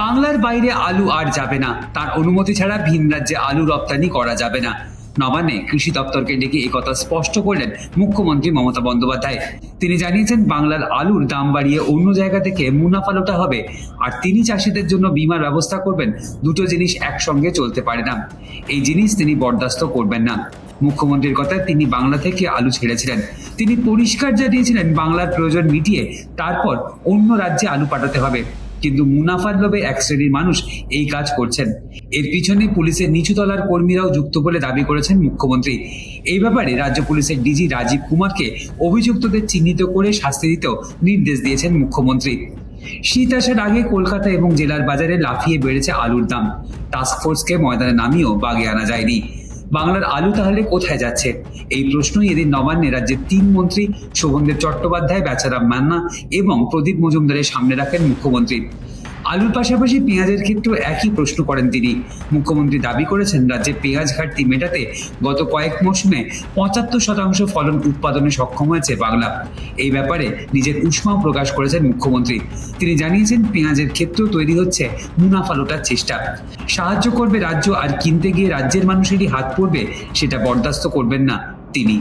বাংলার বাইরে আলু আর যাবে না। তার অনুমতি ছাড়া ভিন রাজ্যে আলু রপ্তানি করা যাবে না। নবান্নে কৃষি দপ্তরকে ডেকে একথা স্পষ্ট করলেন মুখ্যমন্ত্রী মমতা বন্দ্যোপাধ্যায়। তিনি জানিয়েছেন, বাংলার আলুর দাম বাড়িয়ে অন্য জায়গা থেকে মুনাফা লোটা হবে। আর তিনি চাষিদের জন্য বীমার ব্যবস্থা করবেন, দুটো জিনিস একসঙ্গে চলতে পারে না। এই জিনিস তিনি বরদাস্ত করবেন না। মুখ্যমন্ত্রীর কথায় তিনি বাংলা থেকে আলু ছেড়েছিলেন। তিনি পরিষ্কার জানিয়েছিলেন, বাংলার প্রয়োজন মিটিয়ে তারপর অন্য রাজ্যে আলু পাঠাতে হবে। কিন্তু মুনাফার লোভে এক শ্রেণির মানুষ এই কাজ করছেন। এর পিছনে পুলিশের নিচুতলার কর্মীরাও যুক্ত বলে দাবি করেছেন মুখ্যমন্ত্রী। এই ব্যাপারে রাজ্য পুলিশের ডিজি রাজীব কুমারকে অভিযুক্তদের চিহ্নিত করে শাস্তি দিতেও নির্দেশ দিয়েছেন মুখ্যমন্ত্রী। শীত আসার আগে কলকাতা এবং জেলার বাজারে লাফিয়ে বেড়েছে আলুর দাম। টাস্কফোর্সকে ময়দানে নামিয়েও বাগে আনা যায়নি। বাংলার আলু তাহলে কোথায় যাচ্ছে? এই প্রশ্নই এদিন নবান্নে রাজ্যের তিন মন্ত্রী, শোভনদেব চট্টোপাধ্যায়, বেচারাম মান্না এবং প্রদীপ মজুমদারের সামনে রাখেন মুখ্যমন্ত্রী। আলুর পাশাপাশি পেঁয়াজের ক্ষেত্রেও একই প্রশ্ন করেন তিনি। মুখ্যমন্ত্রী দাবি করেছেন, রাজ্যে পেঁয়াজ ঘাটতি মেটাতে গত কয়েক মৌসুমে পঁচাত্তর শতাংশ ফলন উৎপাদনে সক্ষম হয়েছে বাংলা। এই ব্যাপারে নিজের উষ্মাও প্রকাশ করেছেন মুখ্যমন্ত্রী। তিনি জানিয়েছেন, পেঁয়াজের ক্ষেত্রেও তৈরি হচ্ছে মুনাফা লোটার চেষ্টা। সাহায্য করবে রাজ্য আর কিনতে গিয়ে রাজ্যের মানুষেরই হাত পড়বে, সেটা বরদাস্ত করবেন না তিনি।